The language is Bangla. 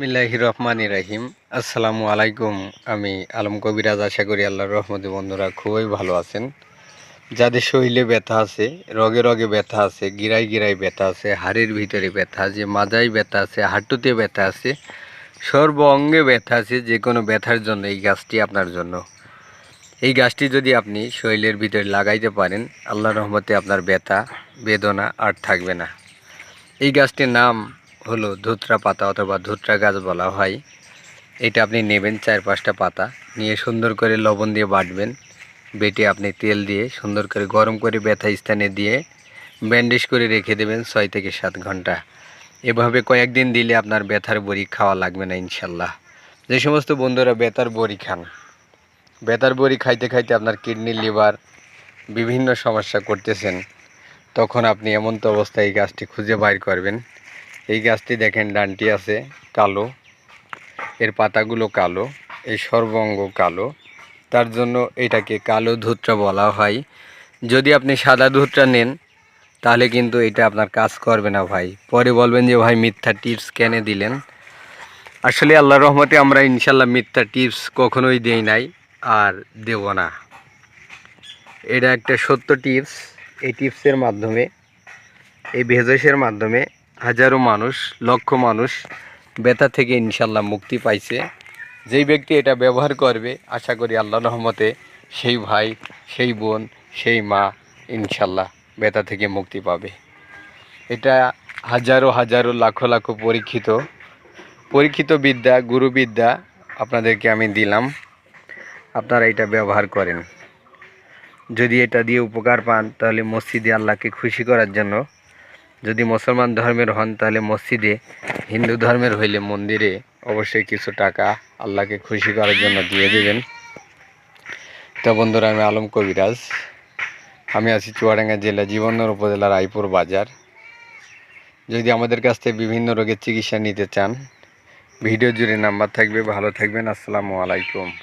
বিসমিল্লাহি রহমানি রাহিম। আসসালামু আলাইকুম। আমি আলম কবিরাজ, আশা করি আল্লাহর রহমতে বন্ধুরা খুবই ভালো আছেন। যাদের শরীরে ব্যথা আছে, রগে রগে ব্যথা আছে গিরাই গিরাই ব্যথা আছে, হাড়ের ভিতরে ব্যথা আছে, মাজায় ব্যথা আছে, হাঁটুতে ব্যথা আছে, সর্ব অঙ্গে ব্যথা আছে, যে কোনো ব্যথার জন্য এই গাছটি আপনার জন্য। এই গাছটি যদি আপনি শরীরের ভিতরে লাগাইতে পারেন, আল্লাহর রহমতে আপনার ব্যথা, বেদনা আর থাকবে না। এই গাছটির নাম হলো ধুতরা পাতা অথবা ধুতরা গাছ বলা হয়। এটা আপনি নেবেন চার পাঁচটা পাতা। নিয়ে সুন্দর করে লবণ দিয়ে বাটবেন। বেটে আপনি তেল দিয়ে সুন্দর করে গরম করে ব্যথা স্থানে দিয়ে ব্যান্ডেজ করে রেখে দেবেন ছয় থেকে সাত ঘণ্টা। এভাবে কয়েকদিন দিলে আপনার ব্যথার বড়ি খাওয়া লাগবে না ইনশাল্লাহ। যে সমস্ত বন্ধুরা ব্যথার বড়ি খান, ব্যথার বড়ি খাইতে খাইতে আপনার কিডনি, লিভার বিভিন্ন সমস্যা করতেছেন, তখন আপনি এমন তো অবস্থায় এই গাছটি খুঁজে বাইর করবেন। এই গাছটি দেখেন, ডানটি আছে কালো, এর পাতাগুলো কালো, এই সর্বঙ্গ কালো। তার জন্য এটাকে কালো ধুতরা বলা হয়। যদি আপনি সাদা ধুতরা নেন, তাহলে কিন্তু এটা আপনার কাজ করবে না ভাই। পরে বলবেন যে, ভাই, মিথ্যা টিপস কেন দিলেন? আসলে আল্লাহ রহমতে আমরা ইনশাল্লাহ মিথ্যা টিপস কখনোই দেই নাই আর দেব না। এটা একটা সত্য টিপস। এই টিপসের মাধ্যমে, এই ভেজসের মাধ্যমে হাজারো মানুষ, লক্ষ মানুষ ব্যথা থেকে ইনশাল্লাহ মুক্তি পাইছে। যেই ব্যক্তি এটা ব্যবহার করবে, আশা করি আল্লাহ রহমতে সেই ভাই, সেই বোন, সেই মা ইনশাল্লাহ ব্যথা থেকে মুক্তি পাবে। এটা হাজারো হাজারো, লাখো লাখো পরীক্ষিত পরীক্ষিত বিদ্যা, গুরুবিদ্যা আপনাদেরকে আমি দিলাম। আপনারা এটা ব্যবহার করেন। যদি এটা দিয়ে উপকার পান, তাহলে মসজিদে আল্লাহকে খুশি করার জন্য যদি মুসলমান ধর্মের হন, তাহলে মসজিদে হিন্দু ধর্মের হইলে মন্দিরে অবশ্যই কিছু টাকা আল্লাহকে খুশি করার জন্য দিয়ে দেবেন। তো বন্ধুরা, আমি আলম কবিরাজ। আমি আছি চুয়াডাঙ্গা জেলা জীবননগর উপজেলার রায়পুর বাজার। যদি আমাদের কাছ থেকে বিভিন্ন রোগের চিকিৎসা নিতে চান, ভিডিও জুড়ে নাম্বার থাকবে। ভালো থাকবেন। আসসালামু আলাইকুম।